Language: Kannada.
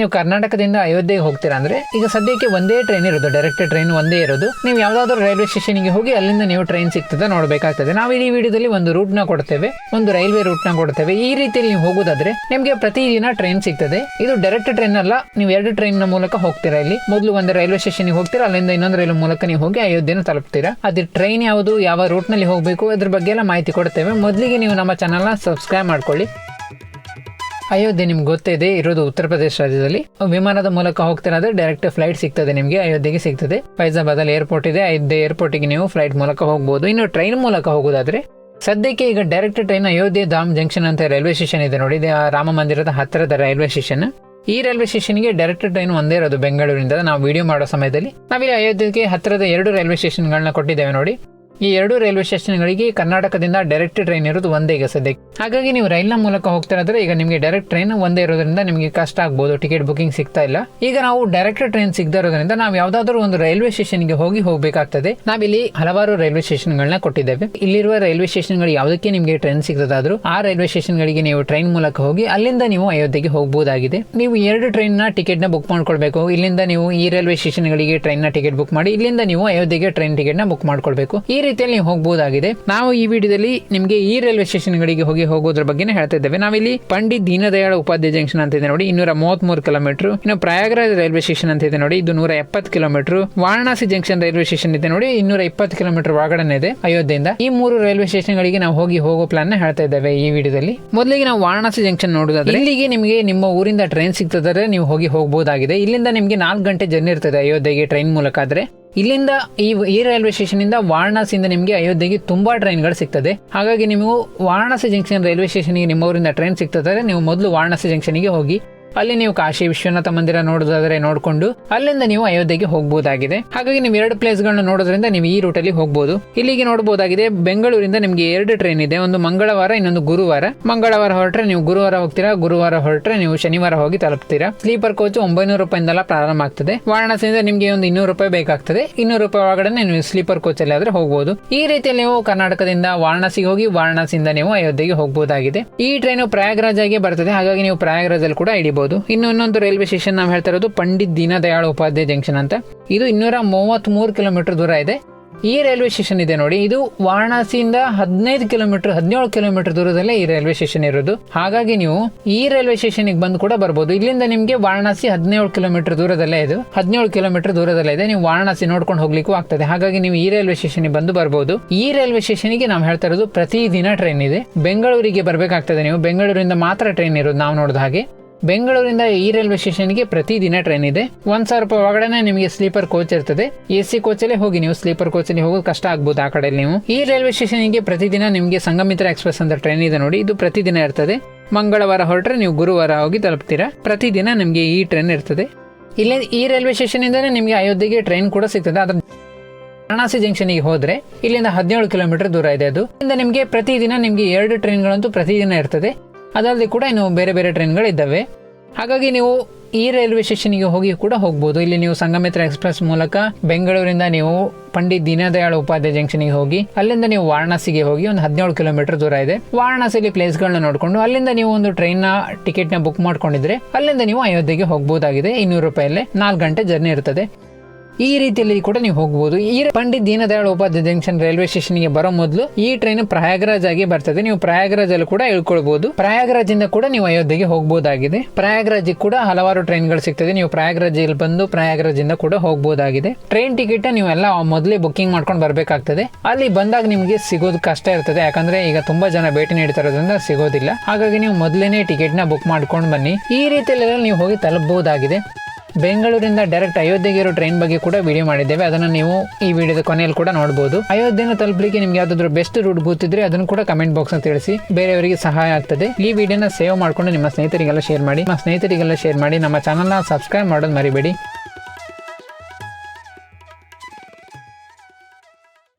ನೀವು ಕರ್ನಾಟಕದಿಂದ ಅಯೋಧ್ಯೆಗೆ ಹೋಗ್ತೀರಾ ಅಂದ್ರೆ ಈಗ ಸದ್ಯಕ್ಕೆ ಒಂದೇ ಟ್ರೈನ್ ಇರೋದು ಡೈರೆಕ್ಟ್ ಟ್ರೈನ್ ಒಂದೇ ಇರೋದು. ನೀವು ಯಾವ್ದಾದ್ರು ರೈಲ್ವೆ ಸ್ಟೇಷನ್ಗೆ ಹೋಗಿ ಅಲ್ಲಿಂದ ನೀವು ಟ್ರೈನ್ ಸಿಗ್ತದೆ ನೋಡಬೇಕಾಗ್ತದೆ. ನಾವು ಈ ವಿಡಿಯೋದಲ್ಲಿ ಒಂದು ರೂಟ್ನ ಕೊಡ್ತೇವೆ, ಒಂದು ರೈಲ್ವೆ ರೂಟ್ನ ಕೊಡ್ತೇವೆ. ಈ ರೀತಿಯಲ್ಲಿ ನೀವು ಹೋಗೋದಾದ್ರೆ ನಿಮಗೆ ಪ್ರತಿದಿನ ಟ್ರೈನ್ ಸಿಗ್ತದೆ. ಇದು ಡೈರೆಕ್ಟ್ ಟ್ರೈನ್ ಅಲ್ಲ, ನೀವು ಎರಡು ಟ್ರೈನ್ನ ಮೂಲಕ ಹೋಗ್ತೀರಾ ಇಲ್ಲಿ. ಮೊದಲು ಒಂದು ರೈಲ್ವೆ ಸ್ಟೇಷನ್ಗೆ ಹೋಗ್ತೀರಾ, ಅಲ್ಲಿಂದ ಇನ್ನೊಂದು ರೈಲು ಮೂಲಕ ನೀವು ಹೋಗಿ ಅಯೋಧ್ಯೆನ ತಲುಪ್ತೀರಾ. ಅದ್ರ ಟ್ರೈನ್ ಯಾವುದು, ಯಾವ ರೂಟ್ನಲ್ಲಿ ಹೋಗಬೇಕು, ಅದ್ರ ಬಗ್ಗೆ ಎಲ್ಲ ಮಾಹಿತಿ ಕೊಡ್ತೇವೆ. ಮೊದಲಿಗೆ ನೀವು ನಮ್ಮ ಚಾನಲ್ನ ಸಬ್ಸ್ಕ್ರೈಬ್ ಮಾಡ್ಕೊಳ್ಳಿ. ಅಯೋಧ್ಯೆ ನಿಮ್ಗೆ ಗೊತ್ತಿದೆ, ಇರೋದು ಉತ್ತರ ಪ್ರದೇಶ ರಾಜ್ಯದಲ್ಲಿ. ವಿಮಾನದ ಮೂಲಕ ಹೋಗ್ತಿರೋದ್ರೆ ಡೈರೆಕ್ಟ್ ಫ್ಲೈಟ್ ಸಿಗ್ತದೆ ನಿಮಗೆ, ಅಯೋಧ್ಯೆಗೆ ಸಿಗ್ತದೆ. ಫೈಜಾಬಾದ್ ಅಲ್ಲಿ ಏರ್ಪೋರ್ಟ್ ಇದೆ ಅಯೋಧ್ಯೆ ಏರ್ಪೋರ್ಟಿಗೆ ನೀವು ಫ್ಲೈಟ್ ಮೂಲಕ ಹೋಗ್ಬೋದು. ಇನ್ನು ಟ್ರೈನ್ ಮೂಲಕ ಹೋಗೋದಾದ್ರೆ, ಸದ್ಯಕ್ಕೆ ಈಗ direct train Ayodhya Dham junction ಅಂತ ರೈಲ್ವೆ ಸ್ಟೇಷನ್ ಇದೆ ನೋಡಿ, ಇದು ಆ ರಾಮ ಮಂದಿರದ ಹತ್ತಿರದ ರೈಲ್ವೆ ಸ್ಟೇಷನ್ ಈ ರೈಲ್ವೆ ಸ್ಟೇಷನ್ಗೆ ಡೈರೆಕ್ಟ್ ಟ್ರೈನ್ ಒಂದೇ ಇರೋದು ಬೆಂಗಳೂರಿಂದ. ನಾವು ವಿಡಿಯೋ ಮಾಡೋ ಸಮಯದಲ್ಲಿ ನಾವಿಲ್ಲಿ ಅಯೋಧ್ಯೆಗೆ ಹತ್ತಿರದ ಎರಡು ರೈಲ್ವೆ ಸ್ಟೇಷನ್ಗಳನ್ನ ಕೊಟ್ಟಿದ್ದೇವೆ ನೋಡಿ. ಈ ಎರಡು ರೈಲ್ವೆ ಸ್ಟೇಷನ್ಗಳಿಗೆ ಕರ್ನಾಟಕದಿಂದ ಡೈರೆಕ್ಟ್ ಟ್ರೈನ್ ಇರೋದು ಒಂದೇ ಈಗ ಸದ್ಯಕ್ಕೆ. ಹಾಗಾಗಿ ನೀವು ರೈಲ್ನ ಮೂಲಕ ಹೋಗ್ತಿರೋದ್ರೆ ಈಗ ನಿಮಗೆ ಡೈರೆಕ್ಟ್ ಟ್ರೈನ್ ಒಂದೇ ಇರೋದ್ರಿಂದ ನಿಮಗೆ ಕಷ್ಟ ಆಗ್ಬೋದು ಟಿಕೆಟ್ ಬುಕಿಂಗ್ ಸಿಗ್ತಾ ಇಲ್ಲ. ಈಗ ನಾವು ಡೈರೆಕ್ಟ್ ಟ್ರೈನ್ ಸಿಗದೇ ಇರೋದ್ರಿಂದ ನಾವು ಯಾವ್ದಾದ್ರು ಒಂದು ರೈಲ್ವೆ ಸ್ಟೇಷನ್ಗೆ ಹೋಗಿ ಹೋಗಬೇಕಾಗ್ತದೆ. ನಾವಿಲ್ಲಿ ಹಲವಾರು ರೈಲ್ವೆ ಸ್ಟೇಷನ್ಗಳನ್ನ ಕೊಟ್ಟಿದ್ದೇವೆ. ಇಲ್ಲಿರುವ ರೈಲ್ವೆ ಸ್ಟೇಷನ್ಗಳು ಯಾವುದಕ್ಕೆ ನಿಮಗೆ ಟ್ರೈನ್ ಸಿಗದಾದ್ರು ಆ ರೈಲ್ವೆ ಸ್ಟೇಷನ್ಗಳಿಗೆ ನೀವು ಟ್ರೈನ್ ಮೂಲಕ ಹೋಗಿ ಅಲ್ಲಿಂದ ನೀವು ಅಯೋಧ್ಯೆಗೆ ಹೋಗಬಹುದಾಗಿದೆ ನೀವು ಎರಡು ಟ್ರೈನ್ನ ಟಿಕೆಟ್ನ ಬುಕ್ ಮಾಡ್ಕೊಳ್ಬೇಕು. ಇಲ್ಲಿಂದ ನೀವು ಈ ರೈಲ್ವೆ ಸ್ಟೇಷನ್ಗಳಿಗೆ ಟ್ರೈನ್ನ ಟಿಕೆಟ್ ಬುಕ್ ಮಾಡಿ, ಇಲ್ಲಿಂದ ನೀವು ಅಯೋಧ್ಯೆಗೆ ಟ್ರೈನ್ ಟಿಕೆಟ್ನ ಬುಕ್ ಮಾಡ್ಕೊಳ್ಬೇಕು. ಈ ರೀತಿಯಲ್ಲಿ ನೀವು ಹೋಗಬಹುದಾಗಿದೆ ನಾವು ಈ ವಿಡಿಯೋದಲ್ಲಿ ನಿಮಗೆ ಈ ರೈಲ್ವೆ ಸ್ಟೇಷನ್ಗಳಿಗೆ ಹೋಗಿ ಹೋಗೋದ್ರ ಬಗ್ಗೆನೇ ಹೇಳ್ತಾ ಇದ್ದೇವೆ. ನಾವಿಲ್ಲಿ ಪಂಡಿತ್ ದೀನದಯಾಳ ಉಪಾಧ್ಯಾಯ ಜಂಕ್ಷನ್ ಅಂತ ಇದೆ ನೋಡಿ, ಇನ್ನೂರ ಮೂವತ್ಮೂರು ಕಿಲೋಮೀಟರ್. ಇನ್ನು ಪ್ರಯಾಗರಾಜ್ ರೈಲ್ವೆ ಸ್ಟೇಷನ್ ಅಂತ ಇದೆ ನೋಡಿ, ಇದು ನೂರ ಎಪ್ಪತ್ತು kilometre. Varanasi junction railway station ಇದೆ ನೋಡಿ, ಇನ್ನೂರ ಇಪ್ಪತ್ತು ಕಿಲೋಮೀಟರ್ ಒಳಗಡೆ ಇದೆ ಅಯೋಧ್ಯೆಯಿಂದ. ಈ ಮೂರು ರೈಲ್ವೆ ಸ್ಟೇಷನ್ಗಳಿಗೆ ನಾವು ಹೋಗಿ ಹೋಗೋ ಪ್ಲಾನ್ ಹೇಳ್ತಾ ಇದ್ದೇವೆ ಈ ವಿಡಿಯೋದಲ್ಲಿ. ಮೊದಲಿಗೆ ನಾವು ವಾರಣಾಸಿ ಜಂಕ್ಷನ್ ನೋಡೋದಾದ್ರೆ, ಇಲ್ಲಿಗೆ ನಿಮಗೆ ನಿಮ್ಮ ಊರಿಂದ ಟ್ರೈನ್ ಸಿಗ್ತದ್ರೆ ನೀವು ಹೋಗಿ ಹೋಗಬಹುದಾಗಿದೆ ಇಲ್ಲಿಂದ ನಿಮಗೆ ನಾಲ್ಕು ಗಂಟೆ ಜರ್ನಿ ಇರ್ತದೆ ಅಯೋಧ್ಯೆಗೆ ಟ್ರೈನ್ ಮೂಲಕ ಆದ್ರೆ. ಇಲ್ಲಿಂದ ಈ ಈ ರೈಲ್ವೆ ಸ್ಟೇಷನ್ ಇಂದ ವಾರಣಾಸಿಯಿಂದ ನಿಮಗೆ ಅಯೋಧ್ಯೆಗೆ ತುಂಬಾ ಟ್ರೈನ್ಗಳು ಸಿಗ್ತದೆ. ಹಾಗಾಗಿ ನೀವು ವಾರಣಾಸಿ ಜಂಕ್ಷನ್ ರೈಲ್ವೆ ಸ್ಟೇಷನ್ಗೆ ನಿಮ್ಮ ಊರಿಂದ ಟ್ರೈನ್ ಸಿಗ್ತದೆ. ನೀವು ಮೊದಲು ವಾರಣಾಸಿ ಜಂಕ್ಷನ್ಗೆ ಹೋಗಿ ಅಲ್ಲಿ ನೀವು ಕಾಶಿ ವಿಶ್ವನಾಥ ಮಂದಿರ ನೋಡೋದಾದ್ರೆ ನೋಡಿಕೊಂಡು ಅಲ್ಲಿಂದ ನೀವು ಅಯೋಧ್ಯೆಗೆ ಹೋಗಬಹುದಾಗಿದೆ ಹಾಗಾಗಿ ನೀವು ಎರಡು ಪ್ಲೇಸ್ಗಳನ್ನ ನೋಡೋದ್ರಿಂದ ನೀವು ಈ ರೂಟಲ್ಲಿ ಹೋಗಬಹುದು ಇಲ್ಲಿಗೆ ನೋಡಬಹುದಾಗಿದೆ ಬೆಂಗಳೂರಿಂದ ನಿಮಗೆ ಎರಡು ಟ್ರೈನ್ ಇದೆ. ಒಂದು ಮಂಗಳವಾರ, ಇನ್ನೊಂದು ಗುರುವಾರ. ಮಂಗಳವಾರ ಹೊರಟ್ರೆ ನೀವು ಗುರುವಾರ ಹೋಗ್ತೀರಾ, ಗುರುವಾರ ಹೊರಟ್ರೆ ನೀವು ಶನಿವಾರ ಹೋಗಿ ತಲುಪ್ತೀರಾ. ಸ್ಲೀಪರ್ ಕೋಚ್ ಒಂಬೈನೂರು ರೂಪಾಯಿಂದಲ್ಲ ಪ್ರಾರಂಭ ಆಗ್ತದೆ. ವಾರಣಾಸಿಯಿಂದ ನಿಮಗೆ ಒಂದು ಇನ್ನೂರು ರೂಪಾಯಿ ಬೇಕಾಗ್ತದೆ. ಇನ್ನೂರು ರೂಪಾಯಿ ಒಳಗಡೆ ನೀವು ಸ್ಲೀಪರ್ ಕೋಚ್ ಅಲ್ಲಿ ಆದ್ರೆ ಹೋಗಬಹುದು ಈ ರೀತಿಯಲ್ಲಿ ನೀವು ಕರ್ನಾಟಕದಿಂದ ವಾರಣಾಸಿಗೆ ಹೋಗಿ ವಾರಣಾಸಿಯಿಂದ ನೀವು ಅಯೋಧ್ಯೆಗೆ ಹೋಗಬಹುದಾಗಿದೆ ಈ ಟ್ರೈನು ಆಗಿ ಬರ್ತದೆ. ಹಾಗಾಗಿ ನೀವು ಪ್ರಯಾಗ್ರಾಜಲ್ಲಿ ಕೂಡ ಹಿಡಿಬಹುದು ಇನ್ನು ಇನ್ನೊಂದು ರೈಲ್ವೆ ಸ್ಟೇಷನ್ ನಾವು ಹೇಳ್ತಾ ಇರೋದು ಪಂಡಿತ್ ದೀನದಯಾಳ್ ಉಪಾಧ್ಯಾಯ ಜಂಕ್ಷನ್ ಅಂತ. ಇದು ಇನ್ನೂರ ಮೂವತ್ತ್ ಮೂರು ಕಿಲೋಮೀಟರ್ ದೂರ ಇದೆ. ಈ ರೈಲ್ವೆ ಸ್ಟೇಷನ್ ಇದೆ ನೋಡಿ. ಇದು ವಾರಣಾಸಿಯಿಂದ ಹದಿನೈದು ಕಿಲೋಮೀಟರ್, ಹದಿನೇಳು ಕಿಲೋಮೀಟರ್ ದೂರದಲ್ಲೇ ಈ ರೈಲ್ವೆ ಸ್ಟೇಷನ್ ಇರೋದು. ಹಾಗಾಗಿ ನೀವು ಈ ರೈಲ್ವೆ ಸ್ಟೇಷನ್ಗೆ ಬಂದು ಕೂಡ ಬರ್ಬೋದು. ಇಲ್ಲಿಂದ ನಿಮಗೆ ವಾರಣಾಸಿ ಹದಿನೇಳು ಕಿಲೋಮೀಟರ್ ದೂರದಲ್ಲೇ ಇದು. ಹದಿನೇಳು ಕಿಲೋಮೀಟರ್ ದೂರದಲ್ಲೇ ಇದೆ. ನೀವು ವಾರಣಾಸಿ ನೋಡ್ಕೊಂಡು ಹೋಗ್ಲಿಕ್ಕೂ ಆಗ್ತದೆ. ಹಾಗಾಗಿ ನೀವು ಈ ರೈಲ್ವೆ ಸ್ಟೇಷನ್ಗೆ ಬಂದು ಬರ್ಬೋದು. ಈ ರೈಲ್ವೆ ಸ್ಟೇಷನ್ಗೆ ನಾವು ಹೇಳ್ತಾ ಇರೋದು ಪ್ರತಿದಿನ ಟ್ರೈನ್ ಇದೆ. ಬೆಂಗಳೂರಿಗೆ ಬರಬೇಕಾಗ್ತದೆ ನೀವು. ಬೆಂಗಳೂರಿಂದ ಮಾತ್ರ ಟ್ರೈನ್ ಇರೋದು ನಾವು ನೋಡಿದ ಹಾಗೆ. ಬೆಂಗಳೂರಿಂದ ಈ ರೈಲ್ವೆ ಸ್ಟೇಷನ್ಗೆ ಪ್ರತಿದಿನ ಟ್ರೈನ್ ಇದೆ. ಒಂದ್ ಸಾವಿರ ರೂಪಾಯಿ ಒಳಗಡೆ ನಿಮಗೆ ಸ್ಲೀಪರ್ ಕೋಚ್ ಇರ್ತದೆ. ಎ ಸಿ ಕೋಚಲ್ಲೇ ಹೋಗಿ ನೀವು ಸ್ಲೀಪರ್ ಕೋಚಲ್ಲಿ ಹೋಗೋದು ಕಷ್ಟ ಆಗ್ಬೋದು ಆ ಕಡೆ ನೀವು. ಈ ರೈಲ್ವೆ ಸ್ಟೇಷನ್ಗೆ ಪ್ರತಿದಿನ ನಿಮಗೆ ಸಂಗಮಿತ್ರ ಎಕ್ಸ್ಪ್ರೆಸ್ ಅಂತ ಟ್ರೈನ್ ಇದೆ ನೋಡಿ, ಇದು ಪ್ರತಿದಿನ ಇರ್ತದೆ. ಮಂಗಳವಾರ ಹೊರಟ್ರೆ ನೀವು ಗುರುವಾರ ಹೋಗಿ ತಲುಪ್ತೀರಾ. ಪ್ರತಿದಿನ ನಿಮಗೆ ಈ ಟ್ರೈನ್ ಇರ್ತದೆ. ಇಲ್ಲಿ ಈ ರೈಲ್ವೆ ಸ್ಟೇಷನ್ ನಿಮಗೆ ಅಯೋಧ್ಯೆಗೆ ಟ್ರೈನ್ ಕೂಡ ಸಿಗ್ತದೆ. ಅದ್ರ ವಾರಣಾಸಿ ಜಂಕ್ಷನ್ಗೆ ಹೋದ್ರೆ ಇಲ್ಲಿಂದ ಹದಿನೇಳು ಕಿಲೋಮೀಟರ್ ದೂರ ಇದೆ ಅದು. ನಿಮಗೆ ಪ್ರತಿದಿನ ನಿಮಗೆ ಎರಡು ಟ್ರೈನ್ಗಳಂತೂ ಪ್ರತಿದಿನ ಇರ್ತದೆ. ಅದಲ್ಲದೆ ಕೂಡ ಇನ್ನು ಬೇರೆ ಬೇರೆ ಟ್ರೈನ್ಗಳಿದ್ದಾವೆ. ಹಾಗಾಗಿ ನೀವು ಈ ರೈಲ್ವೆ ಸ್ಟೇಷನ್ಗೆ ಹೋಗಿ ಕೂಡ ಹೋಗ್ಬೋದು. ಇಲ್ಲಿ ನೀವು ಸಂಗಮಿತ್ರ ಎಕ್ಸ್ಪ್ರೆಸ್ ಮೂಲಕ ಬೆಂಗಳೂರಿಂದ ನೀವು ಪಂಡಿತ್ ದೀನದಯಾಳ್ ಉಪಾಧ್ಯಾಯ ಜಂಕ್ಷನ್ಗೆ ಹೋಗಿ, ಅಲ್ಲಿಂದ ನೀವು ವಾರಣಾಸಿಗೆ ಹೋಗಿ ಒಂದು ಹದಿನೇಳು ಕಿಲೋಮೀಟರ್ ದೂರ ಇದೆ. ವಾರಣಾಸಿಯಲ್ಲಿ ಪ್ಲೇಸ್ಗಳನ್ನ ನೋಡಿಕೊಂಡು, ಅಲ್ಲಿಂದ ನೀವು ಒಂದು ಟ್ರೈನ್ನ ಟಿಕೆಟ್ನ ಬುಕ್ ಮಾಡ್ಕೊಂಡಿದ್ರೆ, ಅಲ್ಲಿಂದ ನೀವು ಅಯೋಧ್ಯೆಗೆ ಹೋಗ್ಬೋದಾಗಿದೆ. ಇನ್ನೂರು ರೂಪಾಯಲ್ಲಿ ನಾಲ್ಕು ಗಂಟೆ ಜರ್ನಿ ಇರ್ತದೆ. ಈ ರೀತಿಯಲ್ಲಿ ಕೂಡ ನೀವು ಹೋಗಬಹುದು ಈ ಪಂಡಿತ್ ದೀನದಯಾಳ್ ಉಪಾಧ್ಯಾಯ ಜಂಕ್ಷನ್ ರೈಲ್ವೆ ಸ್ಟೇಷನ್ಗೆ ಬರೋ ಮೊದಲು ಈ ಟ್ರೈನ್ ಪ್ರಯಾಗರಾಜ್ ಆಗಿ ಬರ್ತದೆ. ನೀವು ಪ್ರಯಾಗರಾಜ್ ಅಲ್ಲಿ ಕೂಡ ಇಳ್ಕೊಳ್ಬಹುದು ಪ್ರಯಾಗರಾಜ್ ಇಂದ ಕೂಡ ನೀವು ಅಯೋಧ್ಯೆಗೆ ಹೋಗಬಹುದಾಗಿದೆ ಪ್ರಯಾಗರಾಜ್ ಕೂಡ ಹಲವಾರು ಟ್ರೈನ್ಗಳು ಸಿಗ್ತದೆ. ನೀವು ಪ್ರಯಾಗರಾಜ್ ಇಲ್ಲಿ ಬಂದು ಪ್ರಯಾಗರಾಜ್ ಇಂದ ಕೂಡ ಹೋಗಬಹುದಾಗಿದೆ ಟ್ರೈನ್ ಟಿಕೆಟ್ ನೀವೆಲ್ಲ ಮೊದಲೇ ಬುಕಿಂಗ್ ಮಾಡ್ಕೊಂಡು ಬರಬೇಕಾಗ್ತದೆ. ಅಲ್ಲಿ ಬಂದಾಗ ನಿಮಗೆ ಸಿಗೋದು ಕಷ್ಟ ಇರ್ತದೆ. ಯಾಕಂದ್ರೆ ಈಗ ತುಂಬಾ ಜನ ಭೇಟಿ ನೀಡ್ತಾ ಇರೋದ್ರಿಂದ ಸಿಗೋದಿಲ್ಲ. ಹಾಗಾಗಿ ನೀವು ಮೊದಲೇನೆ ಟಿಕೆಟ್ನ ಬುಕ್ ಮಾಡ್ಕೊಂಡು ಬನ್ನಿ. ಈ ರೀತಿಯಲ್ಲೆಲ್ಲ ನೀವು ಹೋಗಿ ತಲುಪಬಹುದಾಗಿದೆ ಬೆಂಗಳೂರಿಂದ ಡೈರೆಕ್ಟ್ ಅಯೋಧ್ಯೆಗೆ ಇರೋ ಟ್ರೈನ್ ಬಗ್ಗೆ ಕೂಡ ವಿಡಿಯೋ ಮಾಡಿದ್ದೇವೆ. ಅದನ್ನು ನೀವು ಈ ವಿಡಿಯೋದ ಕೊನೆಯಲ್ಲಿ ಕೂಡ ನೋಡಬಹುದು ಅಯೋಧ್ಯೆನ ತಲುಪಲಿಕ್ಕೆ ನಿಮ್ಗೆ ಯಾವ್ದಾದ್ರು ಬೆಸ್ಟ್ ರೂಟ್ ಗೊತ್ತಿದ್ರೆ ಅದನ್ನು ಕೂಡ ಕಮೆಂಟ್ ಬಾಕ್ಸ್ ಅಂತ ತಿಳಿಸಿ. ಬೇರೆಯವರಿಗೆ ಸಹಾಯ ಆಗ್ತದೆ. ಈ ವಿಡಿಯೋನ ಸೇವ್ ಮಾಡ್ಕೊಂಡು ನಿಮ್ಮ ಸ್ನೇಹಿತರಿಗೆಲ್ಲ ಶೇರ್ ಮಾಡಿ. ನಿಮ್ಮ ಸ್ನೇಹಿತರಿಗೆಲ್ಲ ಶೇರ್ ಮಾಡಿ. ನಮ್ಮ ಚಾನಲ್ನ ಸಬ್ಸ್ಕ್ರೈಬ್ ಮಾಡೋದು ಮರಿಬೇಡಿ.